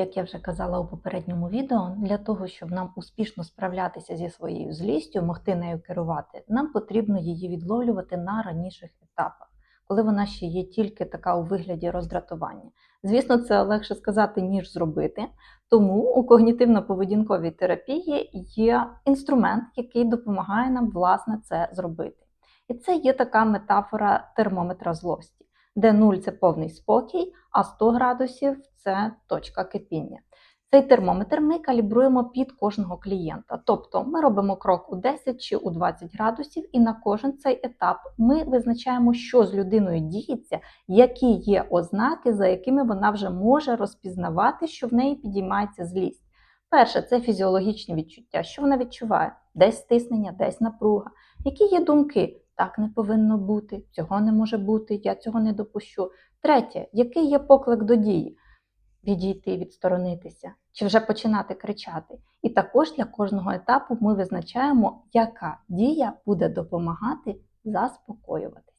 Як я вже казала у попередньому відео, для того, щоб нам успішно справлятися зі своєю злістю, могти нею керувати, нам потрібно її відловлювати на раніших етапах, коли вона ще є тільки така у вигляді роздратування. Звісно, це легше сказати, ніж зробити. Тому у когнітивно-поведінковій терапії є інструмент, який допомагає нам власне це зробити. І це є така метафора термометра злості, де 0 це повний спокій, а 100 градусів це точка кипіння. Цей термометр ми калібруємо під кожного клієнта. Тобто ми робимо крок у 10 чи у 20 градусів, і на кожен цей етап ми визначаємо, що з людиною діється, які є ознаки, за якими вона вже може розпізнавати, що в неї підіймається злість. Перше, це фізіологічні відчуття, що вона відчуває, десь стиснення, десь напруга. Які є думки? Так не повинно бути, цього не може бути, я цього не допущу. Третє, який є поклик до дії? Відійти, відсторонитися, чи вже починати кричати. І також для кожного етапу ми визначаємо, яка дія буде допомагати заспокоюватися.